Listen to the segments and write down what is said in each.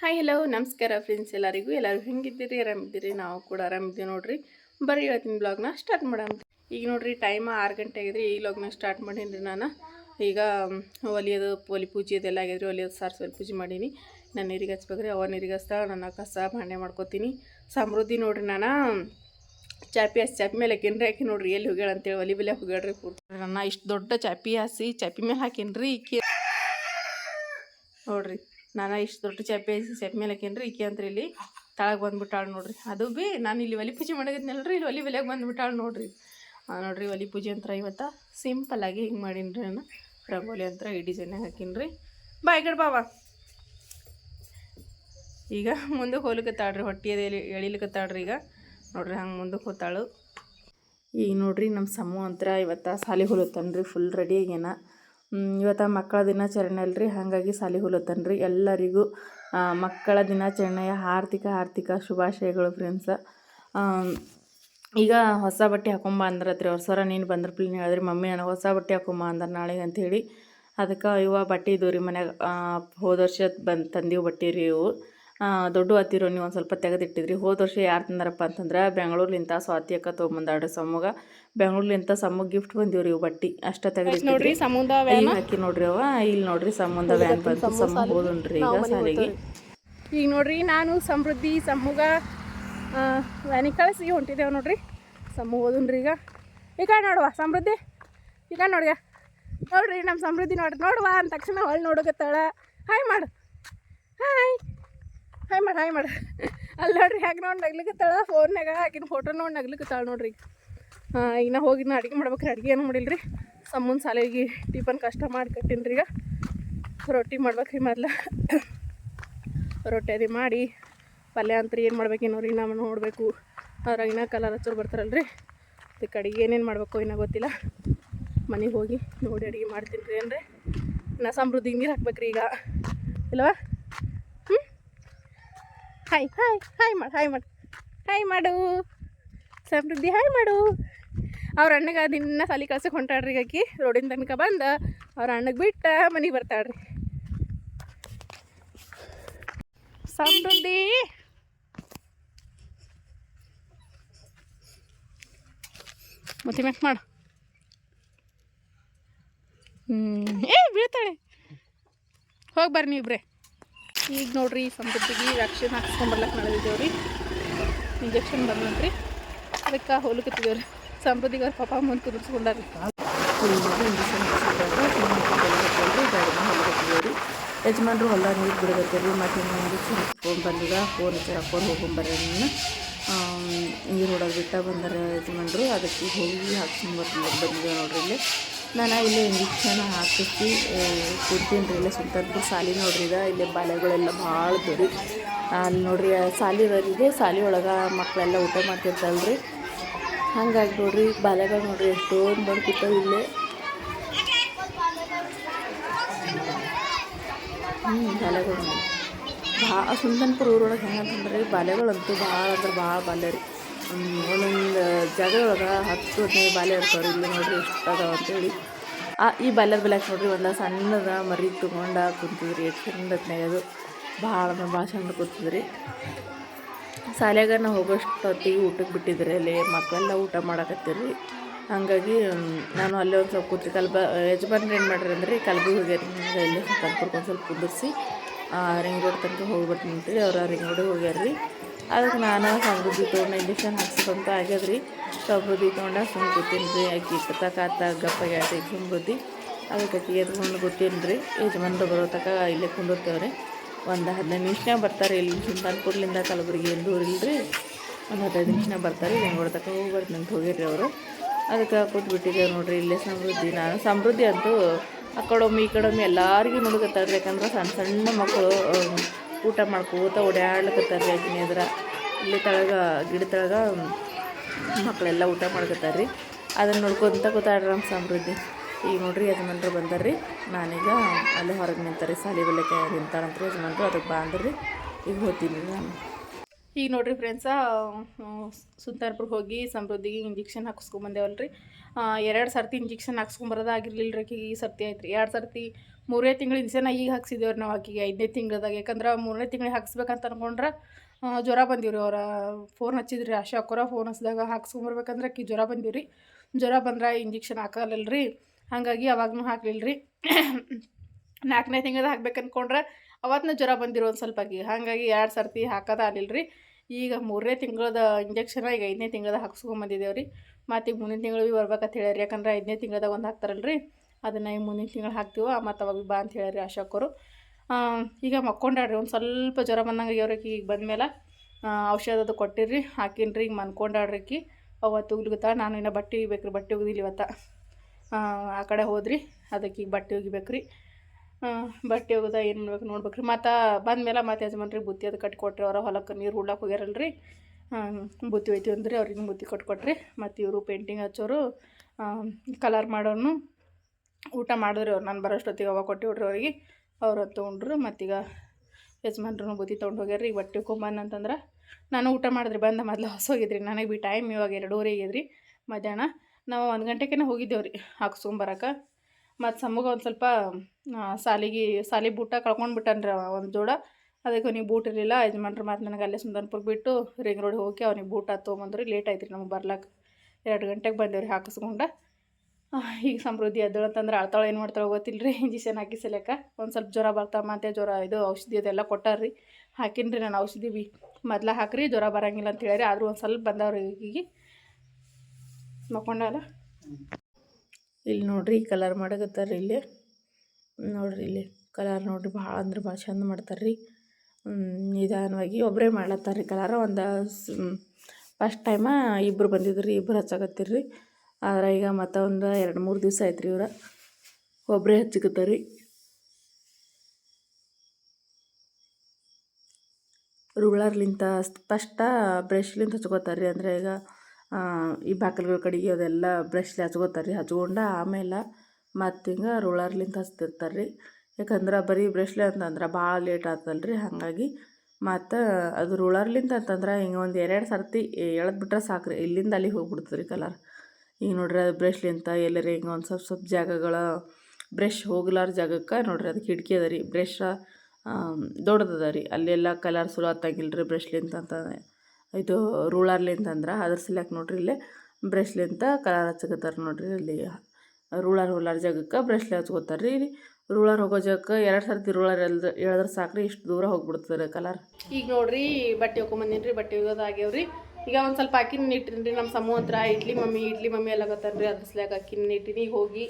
Hi hello ನಮಸ್ಕಾರ friends ಎಲ್ಲರಿಗೂ. ಎಲ್ಲರೂ ಹೆಂಗಿದ್ದೀರಿ? ಆರಾಮಿದ್ದೀರಿ? ನಾವು ಕೂಡ ಆರಾಮಿದ್ದೀವಿ ನೋಡ್ರಿ. ಬರ್ರಿ ಇವತ್ತಿನ ಬ್ಲಾಗ್ನ ಸ್ಟಾರ್ಟ್ ಮಾಡೋಣ. ಈಗ ನೋಡ್ರಿ ಟೈಮ್ ಆರು ಗಂಟೆ ಆಗಿದ್ರಿ. ಈ ಬ್ಲಾಗ್ನ ಸ್ಟಾರ್ಟ್ ಮಾಡೀನಿ ನಾನು. ಈಗ ಒಲಿಯೋದು ಒಲಿ ಪೂಜೆ ಅದೆಲ್ಲ ಆಗಿದ್ರಿ. ಒಲಿಯೋದು ಸಾರಿಸಿ ಒಲಿ ಪೂಜೆ ಮಾಡೀನಿ. ನಾನು ನೀರಿಗೆ ಹಚ್ಬೇಕ್ರಿ. ಅವ ನೀರಿಗೆ ಹಚ್ತಾ ನನ್ನ ಕಸ ಭಾಂಡೆ ಮಾಡ್ಕೋತೀನಿ. ಸಮೃದ್ಧಿ ನೋಡ್ರಿ ನಾನು. ಚಾಪಿ ಹಾಸಿ, ಚಾಪಿ ಮೇಲೆ ಹಾಕೀನಿ ಹಾಕಿ ನೋಡ್ರಿ ಎಲ್ಲಿ ಹೋಗ್ಯಾಳ ಅಂತೇಳಿ ಒಲಿ ಬೆಲೆ ಹೋಗ್ಯಾಳ್ರಿ ಪೂರ್ತಿ. ನನ್ನ ಇಷ್ಟು ದೊಡ್ಡ ಚಾಪಿ ಹಾಸಿ, ಚಾಪಿ ಮೇಲೆ ಹಾಕೀನಿ ಈಕಿ. ನೋಡ್ರಿ, ನಾನು ಇಷ್ಟು ದೊಡ್ಡ ಚಪ್ಪೆ ಚಪ್ಪೆ ಮೇಲೆ ಹಾಕೇನ್ರಿ ಈಕೆ ಅಂತ ಇಲ್ಲಿ ತಳಗೆ ಬಂದ್ಬಿಟ್ಟಾಳು ನೋಡ್ರಿ. ಅದು ಭೀ ನಾನು ಇಲ್ಲಿ ಒಲಿ ಪೂಜೆ ಮಾಡಿದ್ನಲ್ರಿ ಇಲ್ಲಿ ಒಲಿ ಬೆಲೆಗೆ ಬಂದ್ಬಿಟ್ಟಾಳು ನೋಡ್ರಿ. ನೋಡ್ರಿ ಒಲಿ ಪೂಜೆ ಅಂತ ಇವತ್ತು ಸಿಂಪಲ್ಲಾಗಿ ಹಿಂಗೆ ಮಾಡೀನಿ ನಾನು. ರಂಗೋಲಿ ಅಂತ ಈ ಡಿಸೈನಾಗ ಹಾಕೀನಿ ಬಾಯ್ ಗಡ್ ಬಾಬಾ ಈಗ ಮುಂದಕ್ಕೆ ಹೋಗ್ಲಿಕತ್ತಾಳ್ರಿ ಹೊಟ್ಟಿ ಎಳಿಲಿಕತ್ತಾಳ್ರಿ ಈಗ. ನೋಡ್ರಿ ಹಂಗೆ ಮುಂದಕ್ಕೆ ಹೋತಾಳು. ಈಗ ನೋಡ್ರಿ ನಮ್ಮ ಸಮೂಹ ಅಂತರ ಇವತ್ತು ಸಾಲಿ ಹೋಲತ್ತನ್ರಿ ಫುಲ್ ರೆಡಿ ಇವತ್ತು ಮಕ್ಕಳ ದಿನಾಚರಣೆ ಅಲ್ರಿ, ಹಾಗಾಗಿ ಸಾಲಿ ಹೊಲತ್ತನ್ರಿ ಎಲ್ಲರಿಗೂ. ಮಕ್ಕಳ ದಿನಾಚರಣೆಯ ಆರ್ಥಿಕ ಆರ್ಥಿಕ ಶುಭಾಶಯಗಳು ಫ್ರೆಂಡ್ಸ ಈಗ ಹೊಸ ಬಟ್ಟೆ ಹಾಕೊಂಬ ಅಂದ್ರತ್ರಿ ಅವ್ರ ಸರ ನೀನು ಬಂದ್ರ ಪ್ಲೀನ್ ಹೇಳಿದ್ರಿ, ಮಮ್ಮಿ, ನನಗೆ ಹೊಸ ಬಟ್ಟೆ ಹಾಕೊಂಬ ಅಂದ್ರೆ ನಾಳೆಗೆ ಅಂಥೇಳಿ ಅದಕ್ಕೆ ಇವ ಬಟ್ಟೆ ಇದ್ದವು ರೀ ಮನ್ಯಾಗ ಹೋದ ವರ್ಷ ಬಂದು ತಂದೀವಿ ಬಟ್ಟೆ ರೀ ಇವು. ದೊಡ್ಡ ಹತ್ತಿರೋ ನೀವು ಒಂದು ಸ್ವಲ್ಪ ತೆಗೆದಿಟ್ಟಿದ್ರಿ. ಹೋದ ವರ್ಷ ಯಾರು ತಂದಾರಪ್ಪ ಅಂತಂದ್ರೆ, ಬೆಂಗಳೂರ್ಲಿಂತ ಸ್ವಾತಿ ಅಕ್ಕ ತೊಗೊಂಬಂದಾಡ್ರಿ ಸಮ್ಮಗ. ಬೆಂಗಳೂರ್ಲಿಂತ ಸಮ್ಮಗ್ ಗಿಫ್ಟ್ ಬಂದಿವ್ರಿ ಇವು ಬಟ್ಟಿ. ಅಷ್ಟ ತೆಗೆದು ನೋಡ್ರಿ ಸಮುದ ವ್ಯಾನ್ ಹಾಕಿ ನೋಡ್ರಿ ಅವ ಇಲ್ಲಿ ನೋಡ್ರಿ ಸಮುದ ವ್ಯಾನ್ ಬಂತು. ಸಮ್ಮ ಹೋದನ್ರಿ ಈಗ ಸಾಲಿಗೆ. ಈಗ ನೋಡ್ರಿ ನಾನು ಸಮೃದ್ಧಿ ಸಮೂಗ ವ್ಯಾನಿಗೆ ಕಳಿಸಿ ಹೊಂಟಿದ್ದೇವೆ ನೋಡ್ರಿ. ಸಮೂಹ ಓದನ್ರಿ ಈಗ. ಈಗ ನೋಡುವ ಸಮೃದ್ಧಿ? ಈಗ ನೋಡ್ಯ? ನೋಡ್ರಿ ನಮ್ಮ ಸಮೃದ್ಧಿ ನೋಡ್ರಿ ನೋಡುವ ಅಂದ ತಕ್ಷಣ ಹೊಳ್ಳಿ ನೋಡಕತ್ತಾಳ. ಹಾಯ್ ಮಾಡು. ಹಾಯ್ ಹಾಯ್ ಮಾಡು ಹಾಯ್ ಮಾಡು. ಅಲ್ಲಿ ನೋಡ್ರಿ ಹ್ಯಾಗೆ ನೋಡಿ ನಗ್ಲಿಕತ್ತಾಳ? ಫೋನ್ಯಾಗ ಆಕಿನ ಫೋಟೋ ನೋಡಿ ನಗ್ಲಿಕತ್ತಾಳ ನೋಡ್ರಿ ಈಗ ಹೋಗಿ ನಾ ಅಡುಗೆ ಮಾಡ್ಬೇಕ್ರಿ. ಅಡುಗೆ ಏನು ಮಾಡಿಲ್ರಿ. ಸಮ್ಮನ ಸಾಲಿಗೆ ಟಿಫನ್ ಕಷ್ಟ ಮಾಡಿ ಕಟ್ಟಿನ್ರಿ ಈಗ. ರೊಟ್ಟಿ ಮಾಡ್ಬೇಕ್ರಿ ಮೊದ್ಲು. ರೊಟ್ಟಿ ಅದು ಮಾಡಿ ಪಲ್ಯ ಅಂತ ಏನು ಮಾಡ್ಬೇಕೇನೋ ರೀ ನೋಡಬೇಕು. ಅದ್ರಾಗ ಇನ್ನೂ ಕಲರ್ ಹಚ್ಚೋರು ಬರ್ತಾರಲ್ರಿ. ಅದಕ್ಕೆ ಅಡುಗೆ ಏನೇನು ಮಾಡಬೇಕು ಇನ್ನೂ ಗೊತ್ತಿಲ್ಲ. ಮನೆಗೆ ಹೋಗಿ ನೋಡಿ ಅಡುಗೆ ಮಾಡ್ತೀನಿ ರೀ ಅಂದರೆ ನಾ ಸಮೃದ್ಧಿಗೆ ನೀರು ಹಾಕ್ಬೇಕ್ರಿ ಈಗ. ಇಲ್ವಾ? ಹ್ಞೂ ಹಾಯ್ ಹಾಯ್ ಹಾಯ್ ಮಾಡು ಹಾಯ್ ಮಾಡು. ಹಾಯ್ ಮಾಡು. ಸಮೃದ್ಧಿ ಹಾಯ್ ಮಾಡು. ಅವ್ರ ಅಣ್ಣಗೆ ದಿನ ಸಾಲಿ ಕಳ್ಸಕ್ಕೆ ಹೊಂಟಾಡ್ರಿ ಆಕಿ ರೋಡಿನ ತನಕ ಬಂದು, ಅವ್ರ ಅಣ್ಣಗೆ ಬಿಟ್ಟು ಮನೆಗೆ ಬರ್ತಾಳ್ರಿ. ಸಮೃದ್ಧಿ ಮತ್ತೆ ಮ್ಯಾಕ್ ಮಾಡು. ಹ್ಞೂ ಏ, ಬೀಳ್ತಾಳೆ. ಹೋಗಿ ಬರ್ರಿ ನೀವಿಬ್ರೆ. ಈಗ ನೋಡ್ರಿ ಸಮೃದ್ಧಿಗೆ ವ್ಯಾಕ್ಸಿನ್ ಹಾಕ್ಸ್ಕೊಂಬರ್ಲಕ್ಕೆ ನಡೆದಿದ್ದೇವೆ ರೀ ಇಂಜೆಕ್ಷನ್ ಬಂದ್ರಿ ಅದಕ್ಕೆ ರೀ ಸಮೃದ್ಧಿಗೆ ಪಾಪ ಮುಂದೆ ಕುದುರಿಸ್ಕೊಂಡಾರ ಯಜಮಾನ್ರು ಹೊಲ ನೀರು ಬಿಡಗತ್ತೀರಿ ಮತ್ತು ಇನ್ನೊಂದು ಹಾಕ್ಕೊಂಡು ಬಂದಿದ ಫೋನ್ ಹಾಕೊಂಡು ಹೋಗೊಂಬರ ನೀರು ಹೊಡೋದು ಬಿಟ್ಟ ಬಂದಾರ ಯಜಮಾನ್ರು, ಅದಕ್ಕೆ ಹೋಗಿ ಹಾಕ್ಸ್ಕೊಂಡು ಬಂದಿದ್ದೆ ನೋಡ್ರಿ ಇಲ್ಲಿ. ನಾನು ಇಲ್ಲಿ ಇಂಜೆಕ್ಷನ್ ಹಾಕಿಸಿ ಕುಡ್ತೀನಿ ರೀ ಇಲ್ಲೇ ಸುಲ್ತಾನ್ಪುರ ಸಾಲಿ ನೋಡ್ರಿ ಈಗ ಇಲ್ಲೇ ಬಾಲೆಗಳೆಲ್ಲ ಭಾಳ ದೊರಿ ಅಲ್ಲಿ ನೋಡ್ರಿ, ಸಾಲಿ ಇದೆ ಸಾಲಿ ಒಳಗೆ ಮಕ್ಕಳೆಲ್ಲ ಊಟ ಮಾಡ್ತಿರ್ತಾರಲ್ರಿ. ಹಂಗಾಗಿ ನೋಡ್ರಿ, ಬಾಲ್ಯಗಳು ನೋಡ್ರಿ, ಎಷ್ಟೊಂದು ಬಂದು ಇಲ್ಲೇ. ಹ್ಞೂ ಬಾಲೆಗಳು ನೋಡಿ ಭಾಳ ಸುಂದನ್ಪುರ ಊರೊಳಗೆ ಹೆಂಗಂತಂದ್ರೆ ಬಾಲೆಗಳಂತೂ ಭಾಳ ಅಂದ್ರೆ ಭಾಳ ಬಾಲ್ಯ ರೀ. ಒಂದೊಂದು ಜಾಗದೊಳಗೆ ಹತ್ತು, ಹದಿನೈದು ಬಾಲ್ಯ ಇರ್ತಾವ್ರಿ ಇಲ್ಲಿ ನೋಡ್ರಿ, ಎಷ್ಟು ಅದಾವ ಅಂತೇಳಿ ಆ, ಈ ಬಾಲ್ಯದ ಬೆಲೆಗೆ ನೋಡ್ರಿ, ಒಂದು ಸಣ್ಣದ ಮರಿ ತೊಗೊಂಡು ಕುಂತಿದ್ರಿ, ಎಷ್ಟು ಚಂದ ಅದು. ಭಾಳ ಅಂದ್ರೆ ಭಾಳ ಚಂದ ಕೂತಿದ್ರಿ ಶಾಲ್ಯಾಗ ನಾವು ಹೋಗೋಷ್ಟೊತ್ತಿಗೆ ಊಟಕ್ಕೆ ಬಿಟ್ಟಿದ್ರಿ ಅಲ್ಲಿ ಮಕ್ಕಳೆಲ್ಲ ಊಟ ಮಾಡಕತ್ತೀರಿ. ಹಾಗಾಗಿ ನಾನು ಅಲ್ಲೇ ಒಂದು ಸ್ವಲ್ಪ ಕೂತ್ರಿ. ಕಲ್ಬ, ಯಜಮಾನ್ರು ಏನು ಮಾಡ್ರಿ ಅಂದ್ರೆ, ಕಲ್ಬಿ ಹೋಗ್ಯಾರ ಇಲ್ಲಿ ಕಲ್ಪುರ್ಗೆ ಒಂದು ಸ್ವಲ್ಪ ಕುಂದಿಸಿ ರಿಂಗ್ ರೋಡ್ ತನಕ ಹೋಗ್ಬಿಟ್ಟು ಬರ್ತೀನಿ ಅವ್ರು ಅವ್ರು ರಿಂಗ್ ರೋಡಿಗೆ ಹೋಗ್ಯಾರ ರೀ. ಅದಕ್ಕೆ ನಾನು ಸಮೃದ್ಧಿ ತೊಗೊಂಡ ಇಂಜೆಕ್ಷನ್ ಹಾಕ್ಸ್ಕೊಂತ ಆಗ್ಯದ್ರಿ ಸಮೃದ್ಧಿ ತೊಗೊಂಡ ಸುಮ್ಮನೆ ಕೂತೀನಿ ರೀ. ಆಕಿ ಕತ್ತಾಕಾತ ಸುಮ್ಮ ಸಮೃದ್ಧಿ ಅದಕ್ಕೆ ಅಕ್ಕಿ ಎದ್ಕೊಂಡು ಗೊತ್ತೇನು ರೀ. ಯಜಮಾನ್ರು ಬರೋ ತನಕ ಇಲ್ಲೇ ಕುಂದಿರ್ತೇವೆ ಒಂದು ಹದಿನೈದು ನಿಮಿಷನಾಗ ಬರ್ತಾರೆ ಇಲ್ಲಿ ಸುಲ್ತಾನ್ಪುರ್ಲಿಂದ ಕಲಬುರಗಿ ದೂರ ಇಲ್ಲರಿ ಒಂದು ಹದಿನೈದು ನಿಮಿಷನಾಗ ಬರ್ತಾರೆ ಹೆಂಗೆ ಹೊಡ್ತಕ್ಕ ಹೋಗ್ಬಾರ್ದು ನಂಗೆ ಹೋಗಿರ್ರಿ ಅವರು. ಅದಕ್ಕೆ ಕೂತ್ ಬಿಟ್ಟಿದ್ದೇವೆ ನೋಡ್ರಿ, ಇಲ್ಲೇ ಸಮೃದ್ಧಿ ನಾನು ಸಮೃದ್ಧಿ ಅಂತೂ ಆ ಕಡೊಮ್ಮೆ ಈ ಕಡೊಮ್ಮೆ ಎಲ್ಲರಿಗೂ ನೋಡ್ಕತ್ತಾರೆ ಯಾಕಂದ್ರೆ ಸಣ್ಣ ಸಣ್ಣ ಮಕ್ಕಳು ಊಟ ಮಾಡ್ಕೋತ ಓಡಾಡ್ಲಕತ್ತಾರ್ರಿ ಆಕಿನ ಎದುರ. ಇಲ್ಲಿ ತಳಗ, ಗಿಡ ತಳಗ ಮಕ್ಕಳೆಲ್ಲ ಊಟ ಮಾಡ್ಕತ್ತಾರ್ರಿ. ಅದನ್ನು ನೋಡ್ಕೊತ ಕೂತಾಡ್ರಿ ನಮ್ಮ ಸಮೃದ್ಧಿ. ಈಗ ನೋಡ್ರಿ ಯಜಮಾನ್ರು ರೀ ನಾನೀಗ ಅಲ್ಲೇ ಹೊರಗೆ ನಿಂತಾರೆ ಸಾಲಿ ಬೆಲ್ಲಕ್ಕೆ ನಿಂತಾರಂತ್ರಿ ಯಜಮಾನ್ರು ಅದಕ್ಕೆ ಬಾ ಅಂದ್ರಿ. ಈಗ ಹೋಗ್ತೀನಿ ನಾನು. ಈಗ ನೋಡ್ರಿ ಫ್ರೆಂಡ್ಸ ಸುಲ್ತಾನ್ಪುರ್ಗೆ ಹೋಗಿ ಸಮೃದ್ಧಿಗೆ ಇಂಜೆಕ್ಷನ್ ಹಾಕಿಸ್ಕೊಂಬಂದೇವಲ್ರಿ ಎರಡು ಸರ್ತಿ ಇಂಜೆಕ್ಷನ್ ಹಾಕ್ಸ್ಕೊಂಬರೋದು ರೀ ರೀ ಈ ಸರ್ತಿ ಆಯ್ತು ರೀ ಎರಡು ಸರ್ತಿ ಮೂರನೇ ತಿಂಗಳು ಇಂಜೆಕ್ಷನ್ ಈಗ ಹಾಕ್ಸಿದೇವ್ರಿ ನಾವು ಆಕಿಗೆ, ಐದನೇ ತಿಂಗಳದಾಗ. ಯಾಕಂದ್ರೆ ಮೂರನೇ ತಿಂಗಳಿಗೆ ಹಾಕ್ಸ್ಬೇಕಂತ ಅನ್ಕೊಂಡ್ರೆ ಜ್ವರ ಜ್ವರ ಬಂದಿವ್ರಿ. ಅವ್ರ ಫೋನ್ ಹಚ್ಚಿದ್ರಿ ಆಶಾ ಅಕ್ಕೋರ ಫೋನ್ ಹಚ್ಚಿದಾಗ ಹಾಕ್ಸ್ಕೊಂಬರ್ಬೇಕಂದ್ರೆ ಆಕಿ ಜ್ವರ ಬಂದಿವ್ರಿ. ಜ್ವರ ಬಂದ್ರೆ ಇಂಜೆಕ್ಷನ್ ಹಾಕಲ್ಲಲ್ರಿ ಹಾಗಾಗಿ ಅವಾಗೂ ಹಾಕ್ಲಿಲ್ಲ ರೀ ನಾಲ್ಕನೇ ತಿಂಗಳದ ಹಾಕ್ಬೇಕು ಅಂದ್ಕೊಂಡ್ರೆ ಅವತ್ತಿನ ಜ್ವರ ಬಂದಿರೋ ಒಂದು ಸ್ವಲ್ಪ ಆಕಿ ಹಾಗಾಗಿ ಎರಡು ಸರ್ತಿ ಹಾಕೋದ ಆಗಲಿಲ್ಲ ರೀ ಈಗ ಮೂರನೇ ತಿಂಗಳದ ಇಂಜೆಕ್ಷನ್ ಈಗ ಐದನೇ ತಿಂಗಳದ ಹಾಕ್ಸ್ಕೊಂಬಂದಿದ್ದೇವೆ ರೀ ಮತ್ತು ಈಗ ಮುಂದಿನ ತಿಂಗಳು ಭೀ ಬರ್ಬೇಕಂತ ಹೇಳ್ಯಾರ. ಯಾಕಂದ್ರೆ ಐದನೇ ತಿಂಗಳದಾಗ ಒಂದು ಹಾಕ್ತಾರಲ್ರಿ. ಅದನ್ನು ಈಗ ಮುಂದಿನ ತಿಂಗಳು ಹಾಕ್ತೀವೋ, ಮತ್ತು ಅವಾಗ ಬಾ ಅಂತ ಹೇಳ್ಯಾರಿ ಆಶಾಕರು ಈಗ ಮಕ್ಕೊಂಡಾಡ್ರಿ ಒಂದು ಸ್ವಲ್ಪ ಜ್ವರ ಬಂದಂಗೆ ಅವ್ರಿಗೆ ಈಗ ಬಂದಮೇಲೆ ಔಷಧ ಅದು ಕೊಟ್ಟಿರಿ ಹಾಕಿನ್ರಿ, ಈಗ ಮನ್ಕೊಂಡಾಡ್ರಿ ಆಕಿ. ಅವತ್ತು ಉಗ್ಲಿಗತ್ತ ನಾನು ಇನ್ನೂ ಬಟ್ಟೆ ಬೇಕ್ರಿ ಬಟ್ಟೆ ಉಗ್ದಿಲ್ಲ ಇವತ್ತ. ಆ, ಕಡೆ ಹೋದ್ರಿ. ಅದಕ್ಕೆ ಈಗ ಬಟ್ಟೆ ಒಗಿಬೇಕು ರೀ ಬಟ್ಟೆ ಒಗದ ಏನು ಮಾಡ್ಬೇಕು ನೋಡ್ಬೇಕ್ರಿ. ಮತ್ತು ಬಂದಮೇಲೆ ಮತ್ತೆ ಯಜಮಾನ್ರಿಗೆ ಬುತ್ತಿ ಅದು ಕಟ್ಕೊಟ್ರಿ. ಅವರ ಹೊಲಕ್ಕೆ ನೀರು ಹುಡ್ಲಕ್ಕೆ ಹೋಗ್ಯಾರಲ್ರಿ. ರೀ ಬುತ್ತಿ ಒಯ್ತೀವಿ ಅಂದ್ರಿ. ಅವ್ರಿಗೆ ಬುತ್ತಿ ಕಟ್ಕೊಟ್ರಿ. ಮತ್ತು ಇವರು ಪೇಂಟಿಂಗ್ ಹಚ್ಚೋರು ಕಲರ್ ಮಾಡೋನು ಊಟ ಮಾಡಿದ್ರಿ. ಅವ್ರು ನಾನು ಬರೋಷ್ಟೊತ್ತಿಗೆ ಅವಾಗ ಕೊಟ್ಟು ಬಿಡ್ರಿ ಅವ್ರಿಗೆ. ಅವ್ರು ಅದು ತೊಗೊಂಡ್ರು. ಮತ್ತೀಗ ಯಜಮಾನ್ರು ಬುತ್ತಿ ತೊಗೊಂಡು ಹೋಗ್ಯಾರ್ರಿ. ಈಗ ಬಟ್ಟೆ ಕೊಂಬನ್ ಅಂತಂದ್ರೆ ನಾನು ಊಟ ಮಾಡಿದ್ರಿ. ಬಂದ ಮೊದಲು ಹೊಸೋಗಿದ್ರಿ. ನನಗೆ ಬಿ ಟೈಮ್ ಇವಾಗ ಎರಡೂವರೆ ಆಗಿದ್ರಿ ಮಧ್ಯಾಹ್ನ. ನಾವು ಒಂದು ಗಂಟೆಗೆ ಹೋಗಿದ್ದೇವ್ರಿ ಹಾಕ್ಸ್ಕೊಂಬರಕ್ಕೆ ಮತ್ತು ಸಮಗ ಒಂದು ಸ್ವಲ್ಪ ಸಾಲಿಗೆ, ಸಾಲಿ ಬೂಟ ಕಳ್ಕೊಂಡ್ಬಿಟ್ಟನ್ರಿ ಒಂದು ಜೋಡ. ಅದಕ್ಕೆ ಅವನಿಗೆ ಬೂಟ್ ಇರಲಿಲ್ಲ. ಯಜಮಾನ್ರು ಮತ್ತು ನನಗೆ ಅಲ್ಲೇ ಸುಂದರ್ಪುರ್ ಬಿಟ್ಟು ರಿಂಗ್ ರೋಡ್ ಹೋಗಿ ಅವ್ನಿಗೆ ಬೂಟ ತೊಗೊಂಬಂದ್ರಿ ಲೇಟ್ ಆಯ್ತು ರೀ ನಮಗೆ ಬರ್ಲಾಕ್ಕೆ ಎರಡು ಗಂಟೆಗೆ ಬಂದೇವ್ರಿ ಹಾಕಿಸ್ಕೊಂಡ. ಈಗ ಸಮೃದ್ಧಿ ಅಂತಂದ್ರೆ ಅಳ್ತಾಳೆ ಏನು ಮಾಡ್ತಾಳೆ ಗೊತ್ತಿಲ್ಲ ರೀ ಇಂಜೆಕ್ಷನ್ ಹಾಕಿಸಲಕ್ಕ ಒಂದು ಸ್ವಲ್ಪ ಜ್ವರ ಬರ್ತಾ ಮತ್ತೆ ಜ್ವರ, ಇದು ಔಷಧಿ ಅದೆಲ್ಲ ಕೊಟ್ಟಾರ್ರಿ ಹಾಕಿನ್ರಿ ನಾನು ಔಷಧಿ ಬಿ. ಮೊದ್ಲ ಹಾಕ್ರಿ, ಜ್ವರ ಬರಂಗಿಲ್ಲ ಅಂತ ಹೇಳಿರಿ ಆದರೂ ಒಂದು ಸ್ವಲ್ಪ ಬಂದವ್ರಿ ಈಗಿಗೆ. ಮಕ್ಕೊಂಡಲ್ಲ ಇಲ್ಲಿ ನೋಡ್ರಿ ಕಲರ್ ಮಾಡಕತ್ತಾರ ಇಲ್ಲಿ. ನೋಡ್ರಿ ಇಲ್ಲಿ ಕಲರ್ ನೋಡ್ರಿ ಭಾಳ ಅಂದ್ರೆ ಭಾಳ ಚಂದ ಮಾಡ್ತಾರ್ರಿ. ನಿಧಾನವಾಗಿ ಒಬ್ಬರೇ ಮಾಡ್ಲತ್ತಾರ್ರಿ ಕಲರ್ ಒಂದು ಫಸ್ಟ್ ಟೈಮ ಇಬ್ಬರು ಬಂದಿದ್ರಿ ಇಬ್ಬರು ಹಚ್ಚಕತ್ತೀರಿ ರೀ ಆದ್ರೆ ಈಗ ಮತ್ತೆ ಒಂದು ಎರಡು ಮೂರು ದಿವಸ ಆಯ್ತು ರೀ ಇವ್ರ. ಒಬ್ಬರೇ ಹಚ್ಚಿಕತ್ತಾರ್ರಿ. ರೀ ರೂಳರ್ಲಿಂತ ಫಸ್ಟ ಬ್ರಷ್ಲಿಂತ ಹಚ್ಕೋತಾರ್ರಿ. ಅಂದರೆ ಈಗ ಈ ಬಾಕಲ್ಗಳ ಕಡೆಗೆ ಅದೆಲ್ಲ ಬ್ರಷ್ಲಿ ಹಚ್ಕೋತಾರೆ ರೀ ಹಚ್ಕೊಂಡು ಆಮೇಲೆ ಮತ್ತು ಹಿಂಗೆ ರೂಳರ್ಲಿಂತ ಹಚ್ತಿರ್ತಾರೆ ರೀ ಯಾಕಂದ್ರೆ ಬರೀ ಬ್ರಷ್ಲಿ ಅಂತಂದ್ರೆ ಭಾಳ ಲೇಟ್ ಆಗ್ತಲ್ಲ ರೀ ಹಾಗಾಗಿ ಮತ್ತು ಅದು ರೂಳರ್ಲಿಂತ ಅಂತಂದ್ರೆ ಹಿಂಗೆ ಒಂದು ಎರಡು ಸರ್ತಿ ಎಳೆದು ಬಿಟ್ರೆ ಸಾಕು ರೀ ಇಲ್ಲಿಂದ ಅಲ್ಲಿಗೆ ಹೋಗ್ಬಿಡ್ತದೆ ರೀ ಕಲರ್ ಈಗ ನೋಡ್ರಿ ಅದು ಬ್ರಷ್ಲಿಂತ ಎಲ್ಲರಿ ಹಿಂಗೆ ಒಂದು ಸ್ವಲ್ಪ ಸ್ವಲ್ಪ ಜಾಗಗಳ ಬ್ರಷ್ ಹೋಗ್ಲಾರ ಜಾಗಕ್ಕೆ ನೋಡ್ರಿ ಅದು ಕಿಟಕಿ ಅದ ರೀ ಬ್ರಷ್ ದೊಡ್ಡದದ ರೀ ಅಲ್ಲೆಲ್ಲ ಕಲರ್ ಸುಲೋ ಹತ್ತಂಗಿಲ್ಲ ರೀ ಬ್ರಷ್ಲಿಂತ ಅಂತ. ಇದು ರೂಳರ್ಲಿಂತ ಅಂದ್ರೆ ಅದ್ರ ಸಲಕ್ಕೆ ನೋಡ್ರಿ ಇಲ್ಲೇ ಬ್ರಷ್ಲಿಂತ ಕಲರ್ ಹಚ್ಚಕತ್ತಾರೆ ನೋಡ್ರಿ ಅಲ್ಲಿ ರೂಳರ್ ರೂಲರ್ ಜಾಗಕ್ಕೆ ಬ್ರಷ್ಲಿ ಹಚ್ಕೋತಾರೆ ರೀ ರೂಳರ್ ಹೋಗೋ ಜಾಗಕ್ಕೆ ಎರಡು ಸರ್ತಿ ರೂಳರ್ ಎಳ್ದು ಎಳೆದ್ರೆ ಸಾಕ್ರಿ ಇಷ್ಟು ದೂರ ಹೋಗ್ಬಿಡ್ತಾರೆ ಕಲರ್ ಈಗ ನೋಡ್ರಿ ಬಟ್ಟೆ ಹೋಗ್ಕೊಂಬಂದಿನಿ ರೀ, ಬಟ್ಟೆ ಒಗ್ಯೋದು ಆಗ್ಯಾವ್ರಿ. ಈಗ ಒಂದು ಸ್ವಲ್ಪ ಅಕ್ಕಿನ ರೀ ನಮ್ಮ ಸಮೂಹ ಹತ್ರ, ಇಡ್ಲಿ ಮಮ್ಮಿ ಇಡ್ಲಿ ಮಮ್ಮಿ ಎಲ್ಲ ರೀ ಅದ್ರ ಸಲ್ಯಾಗ ಅಕ್ಕಿನ ಇಟ್ಟಿನಿ ಹೋಗಿ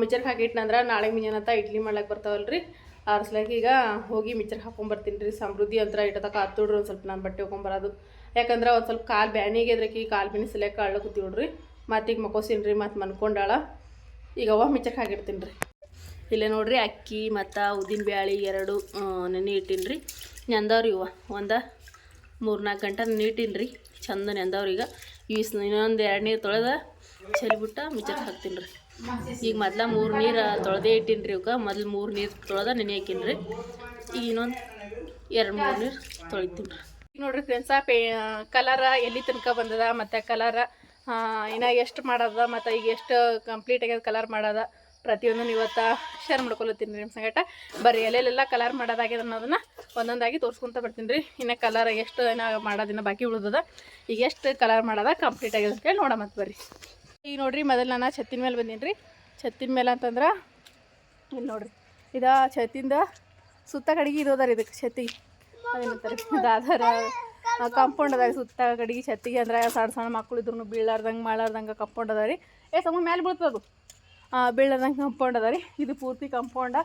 ಮಿಚರ್ಗೆ ಹಾಕಿಟ್ನಂದ್ರೆ ನಾಳೆ ಮುಂಜಾನತ್ತ ಇಡ್ಲಿ ಮಾಡ್ಲಕ್ಕೆ ಬರ್ತಾವಲ್ರಿ. ಅದ್ರ ಸಲ್ಯಾಗ ಈಗ ಹೋಗಿ ಮಿಚರ್ಗೆ ಹಾಕೊಂಬರ್ತೀನಿ ರೀ, ಸಮೃದ್ಧಿ ಅಂತ ಇಟ್ಟತಕ್ಕ ಹತ್ತು ಒಂದು ಸ್ವಲ್ಪ ನಾನು ಬಟ್ಟೆ ಹೊಕೊಂಬರೋದು ಯಾಕಂದ್ರೆ ಒಂದು ಸ್ವಲ್ಪ ಕಾಲು ಬ್ಯಾನಿಗೆದ್ರಕಿ ಕಾಲು ಬಿನಿ ಸಲ್ಯಾಕ ಅಳ್ಳ ಕೂತಿವ್ರಿ ಮತ್ತು ಈಗ ಮಕ್ಕೋಸಿನಿ ರೀ ಮತ್ತು ಮನ್ಕೊಂಡಾಳ. ಈಗ ಅವ ಮಿಚ್ಚಕ್ಕೆ ಹಾಕಿಡ್ತೀನಿ ರೀ. ಇಲ್ಲೇ ನೋಡ್ರಿ ಅಕ್ಕಿ ಮತ್ತು ಉದ್ದಿನ ಬ್ಯಾಳಿ ಎರಡು ನೆನೆ ಇಟ್ಟೀನಿ ರೀ. ನೆಂದವ್ರಿ ಇವ ಒಂದು ಮೂರು ನಾಲ್ಕು ಗಂಟೆ ನೆನೆ ರೀ. ಚಂದ ನೆಂದವ್ರಿ ಈಗ. ಈಸ್ ಇನ್ನೊಂದು ಎರಡು ನೀರು ತೊಳೆದ ಚೆಲ್ಬಿಟ್ಟು ಮಿಚಕ್ಕೆ ಹಾಕ್ತೀನಿ ರೀ. ಈಗ ಮೊದ್ಲು ಮೂರು ನೀರು ತೊಳೆದೇ ಇಟ್ಟೀನಿ ರೀ ಇವಕ್ಕೆ ಮೊದ್ಲು ಮೂರು ನೀರು ತೊಳೆದ ನೆನೆ ಹಾಕೀನಿ ರೀ. ಈಗ ಇನ್ನೊಂದು ಎರಡು ಮೂರು ನೀರು ತೊಳಿತೀನಿ ರೀ. ನೋಡ್ರಿ ಫ್ರೆಂಡ್ಸ ಪೇ ಕಲರ ಎಲ್ಲಿ ತನಕ ಬಂದದ, ಮತ್ತು ಕಲರ ಇನ್ನು ಎಷ್ಟು ಮಾಡೋದ, ಮತ್ತು ಈಗ ಎಷ್ಟು ಕಂಪ್ಲೀಟ್ ಆಗ್ಯದ ಕಲರ್ ಮಾಡೋದ ಪ್ರತಿಯೊಂದು ಇವತ್ತು ಶೇರ್ ಮಾಡ್ಕೊಳತ್ತೀನಿ ರೀ ನಿಮ್ಮ ಸಂಗಟ. ಬರ್ರಿ ಎಲ್ಲೆಲ್ಲೆಲ್ಲ ಕಲರ್ ಮಾಡೋದಾಗ್ಯದ ಅನ್ನೋದನ್ನ ಒಂದೊಂದಾಗಿ ತೋರಿಸ್ಕೊಂತ ಬರ್ತೀನಿ ರೀ. ಇನ್ನು ಕಲರ್ ಎಷ್ಟು ಏನೋ ಮಾಡೋದಿನ ಬಾಕಿ ಉಳಿದದ, ಈಗ ಎಷ್ಟು ಕಲರ್ ಮಾಡೋದ ಕಂಪ್ಲೀಟ್ ಆಗ್ಯದ ಅಂತೇಳಿ ನೋಡ ಮತ್ತೆ ಬರ್ರಿ. ಈಗ ನೋಡ್ರಿ, ಮೊದಲು ನಾನು ಛತ್ತಿನ ಮೇಲೆ ಬಂದೀನಿ ರೀ. ಛತ್ತಿನ ಮೇಲೆ ಅಂತಂದ್ರೆ ಇಲ್ಲಿ ನೋಡ್ರಿ, ಇದು ಛತ್ತಿಂದ ಸುತ್ತ ಕಡೆಗೆ ಇದು ಅದ ರೀ ಇದಕ್ಕೆ ಛತ್ತಿ. ಅದೇನಂತಾರೆ ಕಾಂಪೌಂಡ್ ಅದ ಸುತ್ತ ಕಡೆಗೆ ಛತ್ತಿಗೆ ಅಂದ್ರೆ ಸಣ್ಣ ಸಣ್ಣ ಮಕ್ಕಳು ಇದ್ರು ಬೀಳಾರ್ದಂಗೆ ಮಾಡಲಾರ್ದಂಗೆ ಕಂಪೌಂಡ್ ಅದ ಏ ಸಮ ಮೇಲೆ ಬೀಳ್ತದೆ ಅದು? ಬೀಳದಂಗೆ ಕಂಪೌಂಡ್ ಅದ ರೀ. ಇದು ಪೂರ್ತಿ ಕಂಪೌಂಡ.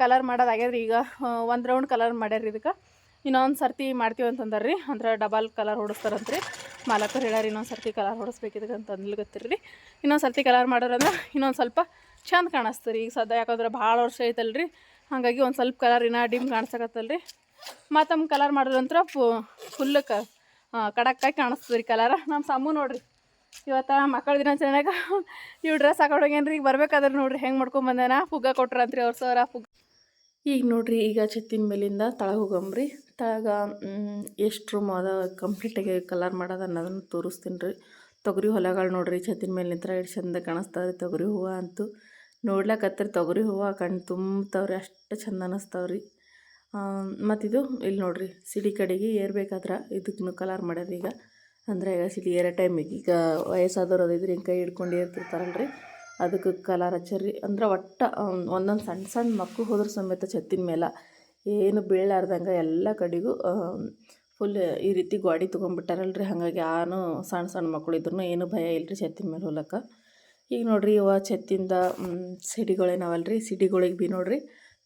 ಕಲರ್ ಮಾಡೋದಾಗ್ಯದ್ರಿ ಈಗ ಒಂದು ರೌಂಡ್ ಕಲರ್ ಮಾಡ್ಯಾರ ಇದಕ್ಕೆ. ಇನ್ನೊಂದು ಸರ್ತಿ ಮಾಡ್ತೀವಿ ಅಂತಂದಾರೆ ರೀ ಅಂದ್ರೆ ಡಬಲ್ ಕಲರ್ ಹೊಡಿಸ್ತಾರಂತ್ರಿ. ಮಾಲಕರು ಹೇಳ್ಯಾರ ಇನ್ನೊಂದು ಸರ್ತಿ ಕಲರ್ ಹೊಡಿಸ್ಬೇಕು ಇದಕ್ಕೆ ಅಂತ ಅನ್ಲಿಕತ್ತೀರಿ ರೀ ಇನ್ನೊಂದು ಸರ್ತಿ ಕಲರ್ ಮಾಡೋರಂದ್ರೆ ಇನ್ನೊಂದು ಸ್ವಲ್ಪ ಚಂದ ರೀ ಈಗ ಸದ್ಯ ಯಾಕಂದ್ರೆ ಭಾಳ ವರ್ಷ ಐತಲ್ರಿ. ಹಾಗಾಗಿ ಒಂದು ಸ್ವಲ್ಪ ಕಲರ್ ಇನ್ನೂ ಡಿಮ್ ಕಾಣಿಸಕತ್ತಲ್ರಿ. ಮತ್ತು ನಮ್ಮ ಕಲರ್ ಮಾಡಿದ ನಂತರ ಫುಲ್ ಕ ಕಡಕ್ಕಾಗಿ ಕಾಣಿಸ್ತದೆ ರೀ ಕಲರ ನಮ್ಮ ಸಮ್ಮು ನೋಡ್ರಿ. ಇವತ್ತು ಮಕ್ಕಳ ದಿನಾಚರಣೆಗ ಇವು ಡ್ರೆಸ್ ಹಾಕೊಂಡೋಗೇನ್ರಿ? ಈಗ ಬರ್ಬೇಕಾದ್ರೆ ನೋಡ್ರಿ. ಹೆಂಗೆ ಮಾಡ್ಕೊಂಡ್ ಬಂದೇನ? ಫುಗ್ಗ ಕೊಟ್ರಂತ್ರಿ ಅವ್ರ ಸರ ಫುಗ್ ಈಗ ನೋಡ್ರಿ, ಈಗ ಛತ್ತಿನ ಮೇಲಿಂದ ತಳಗ ಹೋಗಂಬ್ರಿ. ತಳಗ ಎಷ್ಟು ರೂಮ್ ಅದ ಕಂಪ್ಲೀಟಾಗಿ ಕಲರ್ ಮಾಡೋದು ಅನ್ನೋದನ್ನು ತೋರಿಸ್ತೀನಿ ರೀ ತೊಗರಿ ಹೊಲಗಳು ನೋಡ್ರಿ ಛತ್ತಿನ ಮೇಲೆ ನಿಂತ್ರ ಎಷ್ಟು ಚಂದ ಕಾಣಿಸ್ತದೆ ತೊಗರಿ ಹೂವು ಅಂತೂ. ನೋಡ್ಲಕತ್ರ, ತೊಗರಿ ಹೂವು ಕಣ್ಣು ತುಂಬ್ತಾವ್ರಿ ಅಷ್ಟು ಚಂದ ಅನ್ನಿಸ್ತಾವ್ರಿ ಮತ್ತಿದು ಇಲ್ಲಿ ನೋಡ್ರಿ, ಸಿಡಿ ಕಡೆಗೆ ಏರ್ಬೇಕಾದ್ರೆ ಇದಕ್ಕೂ ಕಲರ್ ಮಾಡ್ಯಾರ ಈಗ. ಅಂದರೆ ಈಗ ಸಿಡಿ ಏರೋ ಟೈಮಿಗೆ ಈಗ ವಯಸ್ಸಾದವ್ರು ಅದಿದ್ರೆ ಹಿಂಗೆ ಕೈ ಹಿಡ್ಕೊಂಡು ಏರ್ತಿರ್ತಾರಲ್ರಿ, ಅದಕ್ಕೆ ಕಲರ್ ಹಚ್ಚರಿ. ಅಂದ್ರೆ ಒಟ್ಟು ಒಂದೊಂದು ಸಣ್ಣ ಸಣ್ಣ ಮಕ್ಕಳು ಹೋದ್ರ ಸಮೇತ ಛತ್ತಿನ ಮೇಲೆ ಏನು ಬೀಳಾರ್ದಂಗೆ ಎಲ್ಲ ಕಡೆಗೂ ಫುಲ್ ಈ ರೀತಿ ಗಾಡಿ ತೊಗೊಂಡ್ಬಿಟ್ಟಾರಲ್ರಿ. ಹಾಗಾಗಿ ಯಾನು ಸಣ್ಣ ಸಣ್ಣ ಮಕ್ಕಳು ಇದ್ರು ಏನು ಭಯ ಇಲ್ಲರಿ ಛತ್ತಿನ ಮೇಲೆ ಹೋಲಕ್ಕ ಈಗ ನೋಡ್ರಿ ಇವ ಛತ್ತಿಂದ ಸಿಡಿಗಳೇನವಲ್ರಿ ಸಿಡಿಗಳಿಗೆ ಭೀ ನೋಡ್ರಿ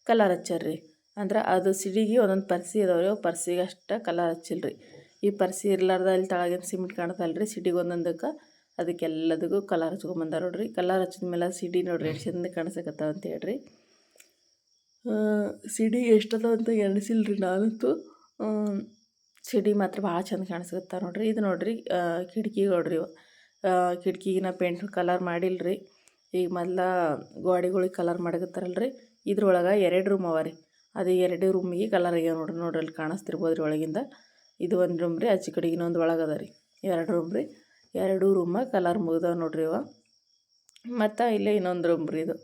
ಕಲರ್ ಹಚ್ಚಾರ್ರಿ. ಅಂದ್ರೆ ಅದು ಸಿಡಿಗೆ ಒಂದೊಂದು ಪರ್ಸಿ ಅದಾವ್ರಿ, ಅವು ಪರ್ಸಿಗೆ ಅಷ್ಟು ಕಲರ್ ಹಚ್ಚಿಲ್ರಿ. ಈ ಪರ್ಸಿ ಇರ್ಲಾರ್ದ ಅಲ್ಲಿ ತಳಗಿನ ಸಿಮೆಂಟ್ ರೀ ಸಿಡಿಗೆ ಒಂದೊಂದಕ್ಕೆ ಅದಕ್ಕೆಲ್ಲದಕ್ಕೂ ಕಲರ್ ಹಚ್ಕೊಂಬಂದಾರ ನೋಡ್ರಿ. ಕಲರ್ ಹಚ್ಚಿದ ಮೇಲೆ ಸಿಡಿ ನೋಡ್ರಿ, ಎಷ್ಟು ಚಂದ ಕಾಣಿಸಕತ್ತಾವ ಅಂತ ಹೇಳ್ರಿ. ಸಿಡಿ ಎಷ್ಟದ ಅಂತ ಎಣಿಸಿಲ್ರಿ ನಾನಂತೂ. ಸಿಡಿ ಮಾತ್ರ ಭಾಳ ಚಂದ ಕಾಣಿಸ್ಕತ್ತಾವ ನೋಡ್ರಿ. ಇದು ನೋಡ್ರಿ ಕಿಟಕಿ ನೋಡ್ರಿ ಕಿಟಕಿಗೆ ಪೇಂಟ್ ಕಲರ್ ಮಾಡಿಲ್ರಿ. ಈಗ ಮೊದ್ಲ ಗೋಡೆಗಳಿಗೆ ಕಲರ್ ಮಾಡಕತ್ತಾರಲ್ರಿ. ಇದ್ರೊಳಗೆ ಎರಡು ರೂಮ್ ಅವ ರೀ. ಅದು ಎರಡು ರೂಮಿಗೆ ಕಲರ್ ಆಗ್ಯಾವ ನೋಡ್ರಿ. ನೋಡ್ರಿ ಅಲ್ಲಿ ಕಾಣಿಸ್ತಿರ್ಬೋದು ರೀ ಒಳಗಿಂದ. ಇದು ಒಂದು ರೂಮ್ ರೀ, ಆಚೆ ಕಡೆಗೆ ಇನ್ನೊಂದು ಒಳಗೆ ಅದ ರೀ. ಎರಡು ರೂಮ್ ರೀ. ಎರಡು ರೂಮ ಕಲರ್ ಮುಗ್ದಾವ ನೋಡ್ರಿ ಇವ. ಮತ್ತು ಇಲ್ಲೇ ಇನ್ನೊಂದು ರೂಮ್ ರೀ ಇದು.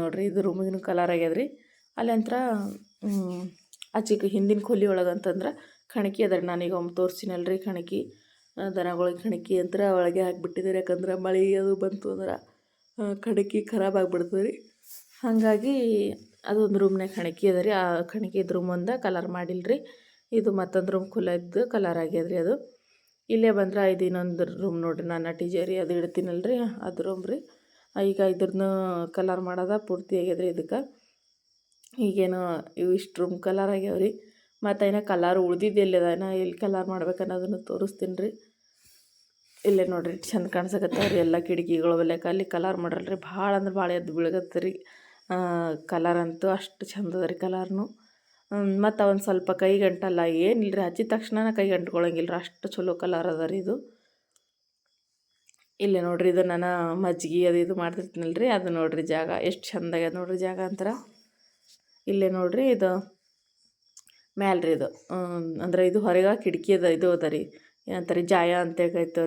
ನೋಡಿರಿ ಇದು ರೂಮಿಗೂ ಕಲರ್ ಆಗ್ಯದ ರೀ. ನಂತರ ಆಚೆಗೆ ಹಿಂದಿನ ಕೊಲಿ ಒಳಗೆ ಅಂತಂದ್ರೆ ಕಣಕಿ ಅದ ರೀ. ನಾನೀಗ ಒಮ್ಮೆ ತೋರಿಸಿನಲ್ರಿ ಕಣಕಿ. ದನಗಳಿಗೆ ಕಣಕಿ ಅಂತರ ಒಳಗೆ ಹಾಕಿಬಿಟ್ಟಿದ್ದೀರಿ ಯಾಕಂದ್ರೆ ಮಳೆ ಅದು ಬಂತು ಅಂದ್ರೆ ಕಣಕಿ ಖರಾಬ್ ಆಗಿಬಿಡ್ತದೆ ರೀ. ಹಾಗಾಗಿ ಅದೊಂದು ರೂಮ್ನಾಗ ಕಣಕಿ ಅದ ರೀ. ಆ ಕಣಕಿ ರೂಮ್ ಮುಂದೆ ಕಲರ್ ಮಾಡಿಲ್ರಿ ಇದು ಮತ್ತೊಂದು ರೂಮ್ ಖುಲ್ಲ ಇದ್ದು ಕಲರ್ ಆಗ್ಯದ ರೀ ಅದು. ಇಲ್ಲೇ ಬಂದ್ರೆ ಇದು ಇನ್ನೊಂದು ರೂಮ್ ನೋಡ್ರಿ. ನಾನು ರೀ ಅದು ಇಡ್ತೀನಲ್ರಿ ಅದು ರೂಮ್ ರೀ. ಈಗ ಇದ್ರೂ ಕಲರ್ ಮಾಡೋದ ಪೂರ್ತಿ ಆಗ್ಯದ್ರಿ ಇದಕ್ಕೆ. ಈಗೇನು ಇವು ಇಷ್ಟು ರೂಮ್ ಕಲರ್ ಆಗ್ಯಾವ ರೀ. ಮತ್ತು ಏನೋ ಕಲರ್ ಉಳ್ದಿದ್ದೆಲ್ಲದ ನಾ ಎಲ್ಲಿ ಕಲರ್ ಮಾಡ್ಬೇಕು ಅನ್ನೋದನ್ನು ತೋರಿಸ್ತೀನಿ ರೀ. ಇಲ್ಲೇ ನೋಡ್ರಿ, ಚಂದ ಕಾಣಿಸಕತ್ತಾವ ರೀ. ಎಲ್ಲ ಕಿಟಕಿಗಳು ಬೆಲೆಕ ಅಲ್ಲಿ ಕಲರ್ ಮಾಡ್ರಲ್ರಿ ಭಾಳ ಅಂದ್ರೆ ಭಾಳ ಎದ್ದು ಬೀಳಗತ್ತ ರೀ. ಕಲರ್ ಅಂತೂ ಅಷ್ಟು ಚಂದ ರೀ ಕಲರ್ನು ಮತ್ತು ಒಂದು ಸ್ವಲ್ಪ ಕೈ ಗಂಟಲ್ಲ ಏನಿಲ್ಲ ರೀ ಹಚ್ಚಿದ ತಕ್ಷಣ ಕೈ ಗಂಟ್ಕೊಳಂಗಿಲ್ಲ ರೀ ಅಷ್ಟು ಚಲೋ ಕಲರ್ ಅದ ರೀ ಇದು. ಇಲ್ಲಿ ನೋಡ್ರಿ ಇದು ನಾನು ಮಜ್ಜಿಗೆ ಅದು ಇದು ಮಾಡ್ತಿರ್ತೀನಲ್ಲ ರೀ ಅದು ನೋಡ್ರಿ ಜಾಗ, ಎಷ್ಟು ಚಂದ ಆಗ್ಯದ ನೋಡ್ರಿ ಜಾಗ ಅಂತಾರ. ಇಲ್ಲೇ ನೋಡ್ರಿ ಇದು ರೀ ಇದು ಅಂದ್ರೆ ಇದು ಹೊರಗೆ ಕಿಟಕಿ ಅದ, ಇದು ಅದ ರೀ. ಏನಂತಾರೆ, ಜಾಯ ಅಂತ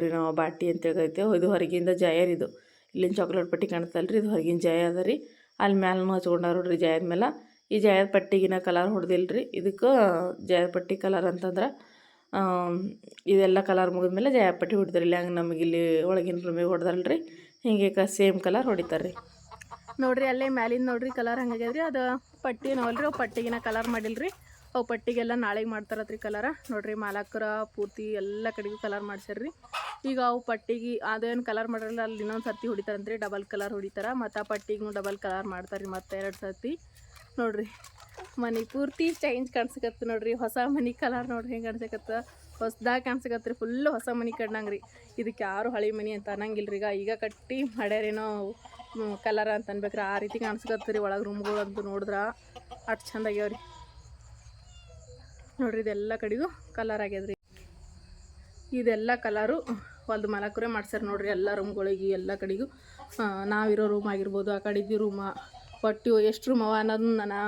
ರೀ ನಾವು, ಬಾಟಿ ಅಂತ ಹೇಳ್ತೇವೆ ಇದು ಹೊರಗಿಂದ ಜಾಯ ರೀ ಇದು. ಇಲ್ಲಿನ ಚಾಕ್ಲೇಟ್ ಪಟ್ಟಿ ಕಾಣ್ತಲ್ಲ ರೀ ಇದು ಹೊರಗಿನ ಜಾಯ ಅದ ರೀ. ಅಲ್ಲಿ ಮ್ಯಾಲೂ ಹಚ್ಕೊಂಡಾರು ನೋಡ್ರಿ ಜಾಯದ ಮೇಲೆ ಈ ಜಾಯದ ಪಟ್ಟಿಗಿನ ಕಲರ್ ಹೊಡೆದಿಲ್ಲ ರೀ ಇದಕ್ಕೆ ಜಾಯದ ಪಟ್ಟಿ ಕಲರ್ ಅಂತಂದ್ರೆ ಇದೆಲ್ಲ ಕಲರ್ ಮುಗಿದ್ಮೇಲೆ ಜಾಯದ ಪಟ್ಟಿ ಹೊಡಿತಾರೆ ಇಲ್ಲಿ ಹಂಗೆ ನಮಗೆ ಇಲ್ಲಿ ಒಳಗಿನ ರೂಮಿಗೆ ಹೊಡೆದಲ್ಲ ರೀ ಹಿಂಗೆ ಕ ಸೇಮ್ ಕಲರ್ ಹೊಡಿತಾರೆ ರೀ ನೋಡ್ರಿ ಅಲ್ಲೇ ಮ್ಯಾಲಿಂದ ನೋಡಿರಿ ಕಲರ್ ಹಂಗಾಗ್ಯದ್ರಿ. ಅದು ಪಟ್ಟಿ ನಾವಲ್ರಿ ಅವು ಪಟ್ಟಿಗಿನ ಕಲರ್ ಮಾಡಿಲ್ರಿ. ಅವು ಪಟ್ಟಿಗೆಲ್ಲ ನಾಳೆಗೆ ಮಾಡ್ತಾರತ್ರಿ ಕಲರ ನೋಡ್ರಿ ಮಾಲಕರ ಪೂರ್ತಿ ಎಲ್ಲ ಕಡೆಗೂ ಕಲರ್ ಮಾಡ್ಸ್ಯಾರ್ರಿ. ಈಗ ಅವು ಪಟ್ಟಿಗೆ ಅದೇನು ಕಲರ್ ಮಾಡಿರಲ್ಲ, ಅಲ್ಲಿ ಇನ್ನೊಂದು ಸರ್ತಿ ಹೊಡಿತಾರಂತ್ರಿ ಡಬಲ್ ಕಲರ್ ಹೊಡಿತಾರ. ಮತ್ತು ಆ ಪಟ್ಟಿಗೂ ಡಬಲ್ ಕಲರ್ ಮಾಡ್ತಾರೆ ರೀ ಮತ್ತೆ ಎರಡು ಸರ್ತಿ. ನೋಡ್ರಿ, ಮನೆ ಪೂರ್ತಿ ಚೇಂಜ್ ಕಾಣಿಸಕತ್ತ ನೋಡ್ರಿ. ಹೊಸ ಮನೆ ಕಲರ್ ನೋಡ್ರಿ ಹೆಂಗೆ ಕಾಣಿಸಕತ್ತ ಹೊಸದಾಗ ಕಾಣಿಸಕತ್ರಿ ಫುಲ್ ಹೊಸ ಮನೆ ಕಣ್ಣಂಗೆ ರೀ ಇದಕ್ಕೆ ಯಾರು ಹಳೆ ಮನೆ ಅಂತ ಅನ್ನಂಗಿಲ್ಲ ರೀ ಈಗ ಈಗ ಕಟ್ಟಿ ಮಾಡ್ಯಾರೇನೋ ಕಲರ್ ಅಂತ ಅನ್ಬೇಕ್ರಿ. ಆ ರೀತಿ ಕಾಣಿಸ್ಕತ್ತೀರಿ ಒಳಗೆ ರೂಮ್ಗಳು ಅಂತೂ ನೋಡಿದ್ರೆ ಅಷ್ಟು ಚಂದ ಆಗ್ಯಾವ್ರಿ. ನೋಡ್ರಿ, ಇದೆಲ್ಲ ಕಡೆಗೂ ಕಲರ್ ಆಗ್ಯದ್ರಿ. ಇದೆಲ್ಲ ಕಲರು ಹೊಲ್ದು ಮಲಕ್ರೆ ಮಾಡ್ಸ್ಯಾರ ನೋಡ್ರಿ, ಎಲ್ಲ ರೂಮ್ಗಳಿಗೆ ಎಲ್ಲ ಕಡೆಗೂ. ನಾವಿರೋ ರೂಮ್ ಆಗಿರ್ಬೋದು, ಆ ಕಡೆದು ರೂಮ ಒಟ್ಟು ಎಷ್ಟು ರೂಮ್ ಅವ ಅನ್ನೋದನ್ನ ನಾನು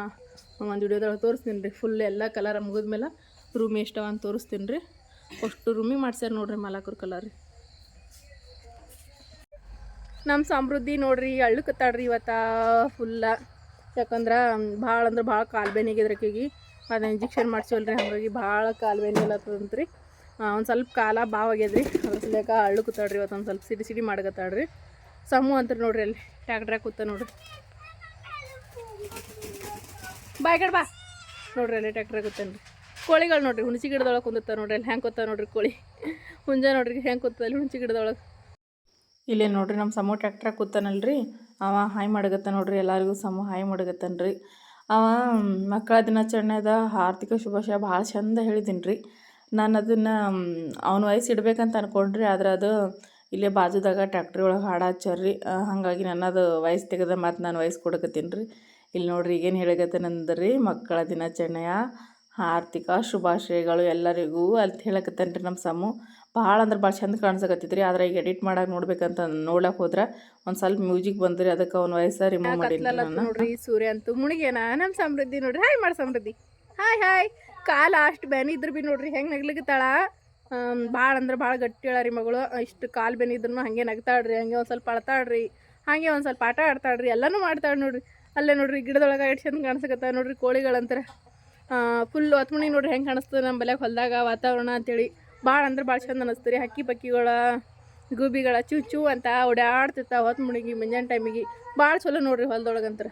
ಒಂದು ವಿಡಿಯೋದೊಳಗೆ ತೋರಿಸ್ತೀನಿ ರೀ. ಫುಲ್ ಎಲ್ಲ ಕಲರ್ ಮುಗಿದ್ಮೇಲೆ ರೂಮ್ ಎಷ್ಟವ ಅಂತ ತೋರಿಸ್ತೀನಿ ರೀ. ಅಷ್ಟು ರೂಮಿಗೆ ಮಾಡ್ಸ್ಯಾರ ನೋಡ್ರಿ ಮಲಾಕರ್ ಕಲರ್ ರೀ ನಮ್ಮ ಸಮೃದ್ಧಿ ನೋಡ್ರಿ ಅಳ್ಳುಕತ್ತಾಡ್ರಿ ಇವತ್ತು ಫುಲ್ಲ ಯಾಕಂದ್ರೆ ಭಾಳ ಅಂದ್ರೆ ಭಾಳ ಕಾಲು ಅದು ಇಂಜೆಕ್ಷನ್ ಮಾಡ್ಸಿವಲ್ರಿ. ಹಾಗಾಗಿ ಭಾಳ ಕಾಲು ಬೇನಿ ರೀ ಒಂದು ಸ್ವಲ್ಪ ಕಾಲ ಬಾವ್ ಆಗ್ಯದ್ರಿ. ಅದ್ರ ಸಲಕ ಅಳ್ಳು ಕೂತಾಡ್ರಿ ಇವತ್ತು ಒಂದು ಸ್ವಲ್ಪ ಸಿಡಿ ಸಿಡಿ ಮಾಡಕತ್ತಾಡ್ರಿ ಸಮೂ ಅಂತ ನೋಡ್ರಿ ಅಲ್ಲಿ. ಟ್ಯಾಕ್ಟ್ರಾಗ ಕೂತ ನೋಡ್ರಿ. ಬಾಯ್ ಬಾ. ನೋಡ್ರಿ ಅಲ್ಲಿ ಟ್ಯಾಕ್ಟ್ರಾಗ ರೀ ಕೋಳಿಗಳು ನೋಡ್ರಿ. ಹುಣಸಿ ಗಿಡದೊಳಗೆ ಕುಂದಿರ್ತಾವೆ ನೋಡ್ರಿ. ಅಲ್ಲಿ ಹೆಂಗೆ ಕೂತಾವೆ ನೋಡ್ರಿ ಕೋಳಿ. ಹುಂಜ ನೋಡ್ರಿ ಹೆಂಗೆ ಕೂತಲ್ಲಿ ಹುಣಸಿ ಗಿಡದೊಳಗೆ. ಇಲ್ಲೇ ನೋಡ್ರಿ ನಮ್ಮ ಸಮೂಹ ಟ್ಯಾಕ್ಟ್ರಾಗ ಕೂತಾನಲ್ರಿ. ಅವ ಹಾಯ್ ಮಾಡಗತ್ತ ನೋಡ್ರಿ. ಎಲ್ಲರಿಗೂ ಸಮೂಹ ಹಾಯ್ ಮಾಡಗತ್ತಾನ್ರಿ. ಅವ ಮಕ್ಕಳ ದಿನಾಚರಣೆದ ಆರ್ಥಿಕ ಶುಭಾಶಯ ಭಾಳ ಚಂದ ಹೇಳಿದ್ದೀನಿ ರೀ ನಾನು ಅದನ್ನು ಅವನ ವಯಸ್ಸು ಇಡ್ಬೇಕಂತ ಅನ್ಕೊಂಡ್ರಿ, ಆದ್ರೆ ಅದು ಇಲ್ಲೇ ಬಾಜುದಾಗ ಟ್ಯಾಕ್ಟ್ರಿ ಒಳಗೆ ಹಾಡು ಹಚ್ಚಾರ್ರಿ. ಹಾಗಾಗಿ ನನ್ನದು ವಯಸ್ಸು ತೆಗೆದ ಮತ್ತು ನಾನು ವಯಸ್ಸು ಕೊಡಕತ್ತೀನಿ ರೀ ಇಲ್ಲಿ ನೋಡ್ರಿ, ಈಗೇನು ಹೇಳಕತ್ತೇನಂದ್ರಿ, ಮಕ್ಕಳ ದಿನಾಚರಣೆಯ ಆರ್ಥಿಕ ಶುಭಾಶಯಗಳು ಎಲ್ಲರಿಗೂ ಅಂತ ಹೇಳಕತ್ತೇನೆ ರೀ ನಮ್ಮ ಸಮು. ಭಾಳ ಅಂದ್ರೆ ಭಾಳ ಚಂದ ಕಾಣಿಸಕತ್ತಿದ್ರಿ ಆದ್ರೆ ಈಗ ಎಡಿಟ್ ಮಾಡಾಗ ನೋಡ್ಬೇಕಂತ ನೋಡಕ್ಕೆ ಹೋದ್ರೆ ಒಂದು ಸ್ವಲ್ಪ ಮ್ಯೂಸಿಕ್ ಬಂದ್ರಿ ಅದಕ್ಕೆ ಅವ್ನ ವಯಸ್ಸ ರಿಮೂವ್ ಮಾಡಿ ನೋಡ್ರಿ ಸೂರ್ಯ ಅಂತೂ ಮುಣಿಗೇನ ನಮ್ಮ ಸಮೃದ್ಧಿ ನೋಡ್ರಿ. ಹಾಯ್ ಮಾಡಿ ಸಮೃದ್ಧಿ. Hi hi. ಕಾಲ ಅಷ್ಟು ಬೆನಿ ಇದ್ರು ಬಿ ನೋಡ್ರಿ ಹೆಂಗೆ ನಗ್ಲಿಕತ್ತಾಳ? ಭಾಳ ಅಂದ್ರೆ ಭಾಳ ಗಟ್ಟಿ ಹೇಳ ರೀ ಮಗಳು. ಇಷ್ಟು ಕಾಲು ಬೆನಿ ಇದ್ರು ಹಂಗೆ ನಗ್ತಾಳ್ರಿ ಹಂಗೆ ಒಂದು ಸ್ವಲ್ಪ ಅಳ್ತಾಳ್ರಿ ಹಾಗೆ ಒಂದು ಸ್ವಲ್ಪ ಆಟ ಆಡ್ತಾಳ್ರಿ ಎಲ್ಲನೂ ಮಾಡ್ತಾಳೆ ನೋಡ್ರಿ. ಅಲ್ಲೇ ನೋಡ್ರಿ ಗಿಡದೊಳಗೆ ಎಷ್ಟು ಚಂದ ಕಾಣಿಸಕತ್ತ ನೋಡ್ರಿ ಕೋಳಿಗಳಂತಾರೆ. ಫುಲ್ ಹೊತ್ಮುಣಿ ನೋಡ್ರಿ ಹೆಂಗೆ ಕಾಣಿಸ್ತದೆ ನಮ್ಮ ಬಲ್ಯಾಗ ಹೊಲದಾಗ ವಾತಾವರಣ ಅಂತೇಳಿ. ಭಾಳ ಅಂದ್ರೆ ಭಾಳ ಚಂದ ಅನ್ನಿಸ್ತು ರೀ. ಹಕ್ಕಿ ಪಕ್ಕಿಗಳ ಗೂಬಿಗಳ ಚೂ ಚೂ ಅಂತ ಓಡಾಡ್ತಿರ್ತಾವೆ ಹೊತ್ತು ಮುಳುಗಿ ಮುಂಜಾನೆ ಟೈಮಿಗೆ ಭಾಳ ಚಲೋ ನೋಡಿರಿ ಹೊಲದೊಳಗಂತ್ರ.